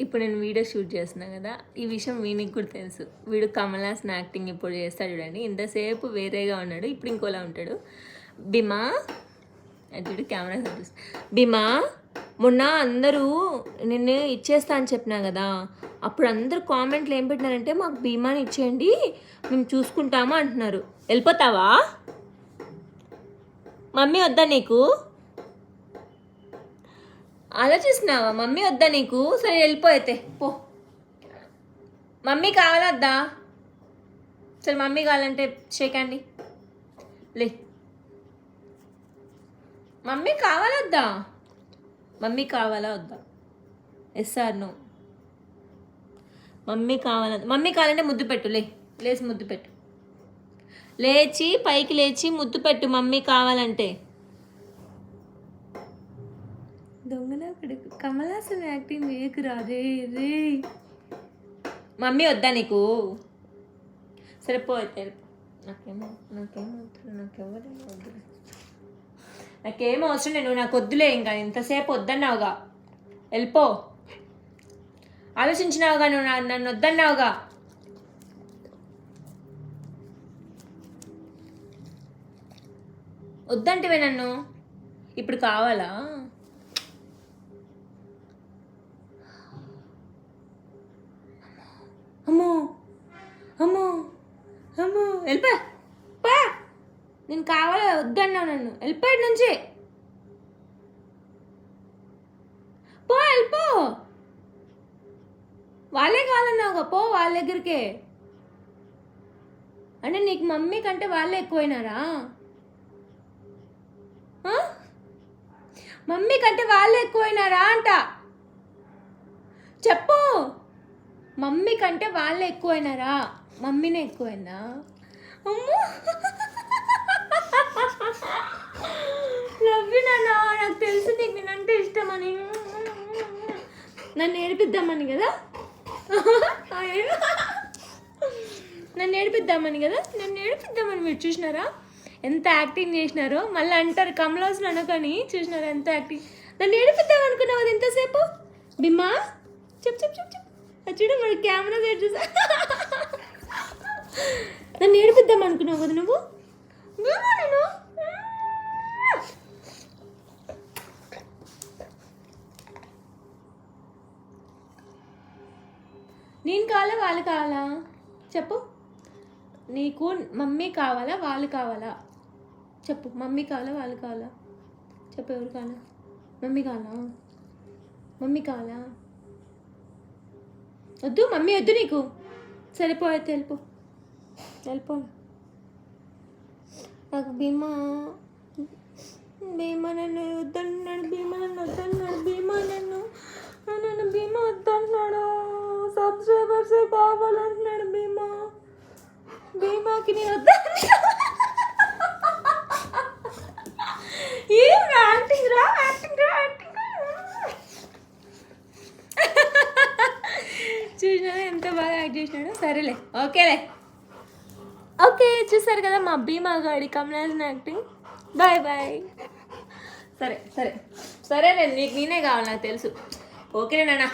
ఇప్పుడు నేను video shoot చేస్తున్నా కదా ఈ విషయం వీనికి కూడా తెలుసు. వీడు కమల్ హాసన్ యాక్టింగ్ ఇప్పుడు చేస్తాడు చూడండి. ఇంతసేపు వేరేగా ఉన్నాడు ఇప్పుడు ఇంకోలా ఉంటాడు. భీమా అది చూడు కెమెరా చూసి భీమా మొన్న అందరూ నిన్ను ఇచ్చేస్తా అని చెప్పినా కదా అప్పుడు అందరూ కామెంట్లు ఏం పెట్టినారంటే మాకు భీమాని ఇచ్చేయండి మేము చూసుకుంటాము అంటున్నారు. వెళ్ళిపోతావా? మమ్మీ వద్దా నీకు? ఆలోచిస్తున్నావా? మమ్మీ వద్దా నీకు? సరే వెళ్ళిపో అయితే. పో. మమ్మీ కావాలద్దా సరే మమ్మీ కావాలంటే చేకండి లే. మమ్మీ కావాలద్దా మమ్మీ కావాలా వద్దా? ఎస్ సార్ నో మమ్మీ కావాలా మమ్మీ కావాలంటే ముద్దు పెట్టు లే. లేచి ముద్దు పెట్టు. లేచి పైకి లేచి ముద్దు పెట్టు మమ్మీ కావాలంటే. దొంగలా కొడుకు కమలాసన్ యాక్టింగ్ వేయకురా రే రే. మమ్మీ వద్దా నీకు? సరే పో అయితే. వెళ్ళిపో. నాకేమో నాకెవరు వద్దు. నాకేమో అవసరం నేను నాకు వద్దులే ఇంకా ఇంతసేపు వద్దన్నావుగా. వెళ్ళిపో. ఆలోచించినావుగా నువ్వు నన్ను వద్దన్నావుగా. వద్దంటివే నన్ను. ఇప్పుడు కావాలా? వెళ్ళిపో పా. నేను కావాలి వద్దన్నావు నన్ను. వెళ్ళిపోయాడు నుంచి. పో వెళ్ళిపో వాళ్ళే కావాలన్నావుగా పో వాళ్ళ దగ్గరికే. అంటే నీకు మమ్మీ కంటే వాళ్ళే ఎక్కువైనారా? మమ్మీ కంటే వాళ్ళే ఎక్కువైనారా అంట. చెప్పు. మమ్మీ కంటే వాళ్ళే ఎక్కువైనారా? మమ్మీనే ఎక్కువైందా? అమ్మో. లవ్వి నాన్న నాకు తెలుసు నీకు నేనంటే ఇష్టమని. నన్ను ఏడిపిద్దామని కదా? నన్ను ఏడిపిద్దామని కదా? నన్ను ఏడిపిద్దామని మీరు చూసినారా? ఎంత యాక్టింగ్ చేసినారో. మళ్ళీ అంటారు కమలాసులు అనుకొని. చూసినారా ఎంత యాక్టింగ్? నన్ను ఏడిపిద్దాం అనుకున్నావు అది ఎంతసేపు? బిమ్మా చెప్పు చెప్పు చెప్పు చెప్పు. అది చూడు కెమెరా సెట్ చూసా. నన్ను ఏడిపిద్దాం అనుకున్నావు కదా నువ్వు? నేను. నేను కావాలా వాళ్ళు కావాలా? చెప్పు. నీకు మమ్మీ కావాలా వాళ్ళు కావాలా? చెప్పు మమ్మీ కావాలా వాళ్ళు కావాలా? చెప్పు ఎవరు కావాలా? మమ్మీ కావాలా? మమ్మీ కావాలా? వద్దు మమ్మీ వద్దు నీకు. సరిపో అయితే వెళ్ళిపో నాకు భీమా భీమా నన్ను వద్దన్నాడు భీమా నన్ను వద్దన్నాడు భీమా నన్ను నన్ను భీమా వద్దన్నాడు. సబ్స్క్రైబర్స్ కావాలంటున్నాడు భీమా. భీమాకి నేను వద్దన్నా ఏం యాక్టింగ్ రా యాక్టింగ్ రా యాక్టింగ్ చూసినా ఎంత బాగా యాక్ట్ చేసినాడు? సరేలే ఓకేలే. ఓకే చూసారు కదా మా భీమా గాడి కమలాసన్ యాక్టింగ్ బాయ్ బాయ్ సరే సరే. సరేలే నీకు నేనే కావాలి నాకు తెలుసు. ఓకే నాన్న.